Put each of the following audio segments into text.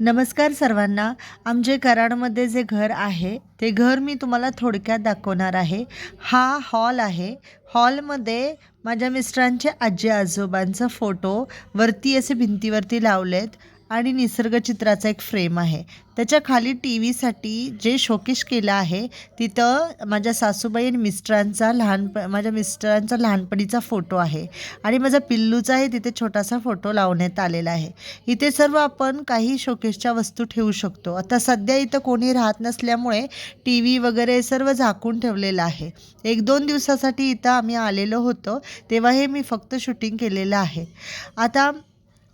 नमस्कार सर्वांना. आमचे कराडमध्ये जे घर आहे ते घर मी तुम्हाला थोडक्यात दाखवणार आहे. हा हॉल आहे. हॉलमध्ये माझ्या मिस्टरांचे आजी आजोबांचा फोटो वरती असे भिंतीवरती लावलेत. आणि निसर्गचित्राचा एक फ्रेम आहे. त्याच्याखाली टी व्हीसाठी जे शोकेश केलं आहे तिथं माझ्या सासूबाई आणि मिस्टरांचा लहानप माझ्या मिस्टरांचा लहानपणीचा फोटो आहे. आणि माझा पिल्लूचा आहे तिथे छोटासा फोटो लावण्यात आलेला आहे. इथे सर्व आपण काही शोकेशच्या वस्तू ठेवू शकतो. आता सध्या इथं कोणी राहत नसल्यामुळे टी व्ही वगैरे सर्व झाकून ठेवलेलं आहे. एक दोन दिवसासाठी इथं आम्ही आलेलो होतो तेव्हा हे मी फक्त शूटिंग केलेलं आहे. आता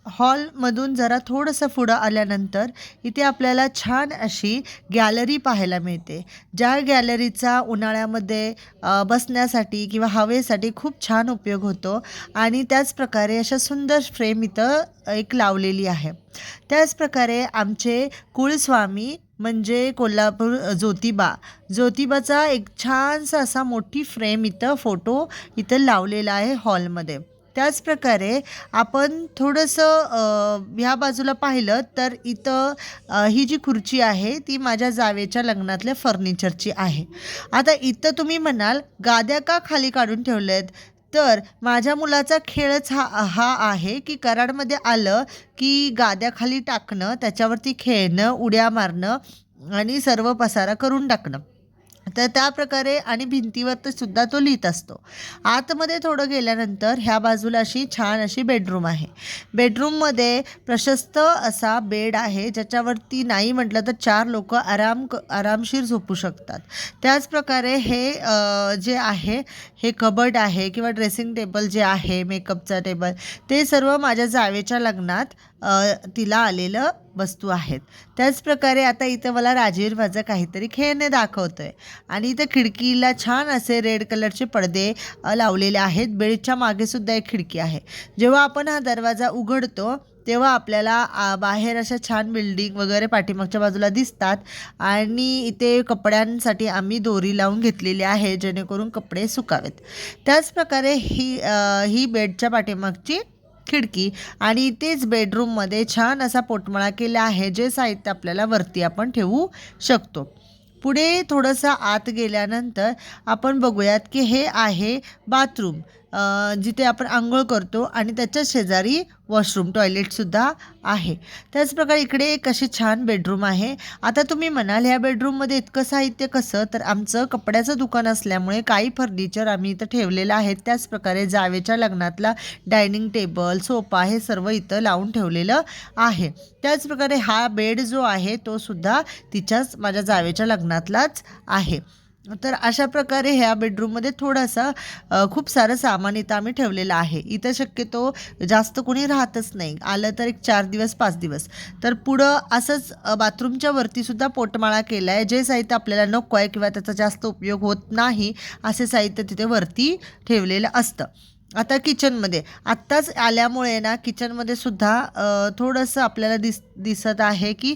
हॉलमधून जरा थोडंसं पुढं आल्यानंतर इथे आपल्याला छान अशी गॅलरी पाहायला मिळते. ज्या गॅलरीचा उन्हाळ्यामध्ये बसण्यासाठी किंवा हवेसाठी खूप छान उपयोग होतो आणि त्याचप्रकारे अशा सुंदर फ्रेम इथं एक लावलेली आहे. त्याचप्रकारे आमचे कुळस्वामी म्हणजे कोल्हापूर ज्योतिबा. ज्योतिबाचा एक छानसा असा मोठी फ्रेम इथं फोटो इथं लावलेला आहे हॉलमध्ये. त्याचप्रकारे आपण थोडंसं ह्या बाजूला पाहिलं तर इथं ही जी खुर्ची आहे ती माझ्या जावेच्या लग्नातल्या फर्निचरची आहे. आता इथं तुम्ही म्हणाल गाद्या का खाली काढून ठेवल्यात? तर माझ्या मुलाचा खेळच हा हा आहे की कराडमध्ये आलं की गाद्याखाली टाकणं त्याच्यावरती खेळणं उड्या मारणं आणि सर्व पसारा करून टाकणं. तर त्या प्रकारे आणि भिंतीवर तर सुद्धा तो लिहित असतो. आतमध्ये थोडं गेल्यानंतर ह्या बाजूला अशी छान अशी बेडरूम आहे. बेडरूममध्ये प्रशस्त असा बेड आहे ज्याच्यावरती नाही म्हटलं तर चार लोक आराम क आरामशीर झोपू शकतात. त्याचप्रकारे हे जे आहे हे कबड आहे किंवा ड्रेसिंग टेबल जे आहे मेकअपचा टेबल ते सर्व माझ्या जावेच्या लग्नात तिला आलेलं वस्तू आहेत. त्याचप्रकारे आता इथं मला राजीव माझं काहीतरी खेळणे दाखवतो आहे आणि इथं खिडकीला छान असे रेड कलरचे पडदे लावलेले आहेत. बेडच्या मागेसुद्धा एक खिडकी आहे. जेव्हा आपण हा दरवाजा उघडतो तेव्हा आपल्याला आ, बाहेर अशा छान बिल्डिंग वगैरे पाठीमागच्या बाजूला दिसतात. आणि इथे कपड्यांसाठी आम्ही दोरी लावून घेतलेली आहे जेणेकरून कपडे सुकावेत. त्याचप्रकारे ही ही बेडच्या पाठीमागची खिडकी आणि तेच बेडरूममध्ये छान असा पोटमाळा केला आहे जे साहित्य आपल्याला वरती आपण ठेवू शकतो. पुढे थोडंसं आत गेल्यानंतर आपण बघूयात की हे आहे बाथरूम जिथे आपण आंघोळ करतो आणि त्याच्या शेजारी वॉशरूम टॉयलेटसुद्धा आहे. त्याचप्रकारे इकडे एक अशी छान बेडरूम आहे. आता तुम्ही म्हणाल ह्या बेडरूममध्ये इतकं साहित्य कसं? तर आमचं कपड्याचं दुकान असल्यामुळे काही फर्निचर आम्ही इथं ठेवलेलं आहे त्याचप्रकारे जावेच्या लग्नातला डायनिंग टेबल सोफा हे सर्व इथं लावून ठेवलेलं आहे. त्याचप्रकारे हा बेड जो आहे तो सुद्धा तिच्याच माझ्या जावेच्या लग्नातलाच आहे. तर अशा प्रकारे ह्या बेडरूममध्ये थोडासा खूप सारं सामान इथं आम्ही ठेवलेलं आहे. इथं शक्यतो जास्त कोणी राहतच नाही. आलं तर एक चार दिवस पाच दिवस. तर पुढं असंच बाथरूमच्या वरतीसुद्धा पोटमाळा केला आहे जे साहित्य आपल्याला नको आहे किंवा त्याचा जास्त उपयोग होत नाही असे साहित्य तिथे वरती ठेवलेलं असतं. आता किचनमध्ये आत्ताच आल्यामुळे ना किचनमध्ये सुद्धा थोडंसं आपल्याला दिस दिसत आहे की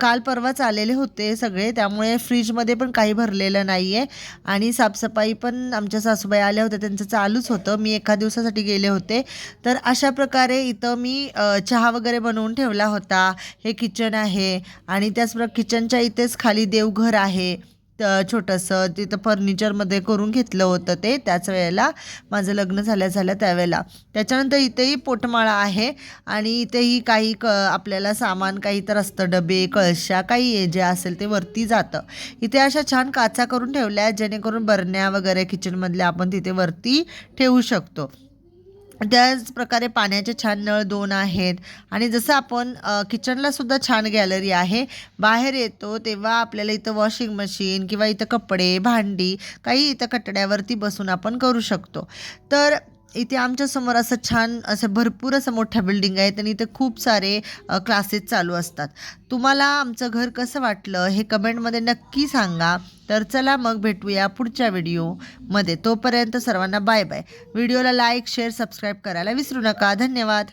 काल परवाच आलेले होते सगळे. त्यामुळे फ्रीजमध्ये पण काही भरलेलं नाही आहे आणि साफसफाई पण आमच्या सासूबाई आल्या होत्या. त्यांचं चालूच होतं. मी एका दिवसासाठी गेले होते. तर अशा प्रकारे इथं मी चहा वगैरे बनवून ठेवला होता. हे किचन आहे. आणि त्याचप्र किचनच्या इथेच खाली देवघर आहे. छोटंसं तिथं फर्निचरमध्ये करून घेतलं होतं ते त्याच वेळेला माझं लग्न झाल्या झाल्या त्यावेळेला. त्याच्यानंतर इथेही पोटमाळा आहे आणि इथेही काही क आपल्याला सामान काही तर असतं डबे कळशा काही आहे जे असेल ते वरती जातं. इथे अशा छान काचा करून ठेवल्या आहेत जेणेकरून बरण्या वगैरे किचनमधल्या आपण तिथे वरती ठेवू शकतो. त्याच प्रकारे पाण्याचे छान नळ दोन आहेत. आणि जसं आपण किचनलासुद्धा किचनला सुद्धा छान गॅलरी आहे. बाहेर येतो तेव्हा आपल्याला इथं वॉशिंग मशीन किंवा इथं कपडे भांडी काही इथं कटड्यावरती बसून आपण करू शकतो. तर इथे आमच्यासमोर असं छान असं भरपूर असं मोठ्या बिल्डिंग आहेत आणि इथे खूप सारे क्लासेस चालू असतात. तुम्हाला आमचं घर कसं वाटलं हे कमेंटमध्ये नक्की सांगा. तर चला मग भेटूया पुढच्या व्हिडिओमध्ये तोपर्यंत सर्वांना बाय बाय व्हिडिओला लाईक शेअर सबस्क्राईब करायला विसरू नका. धन्यवाद.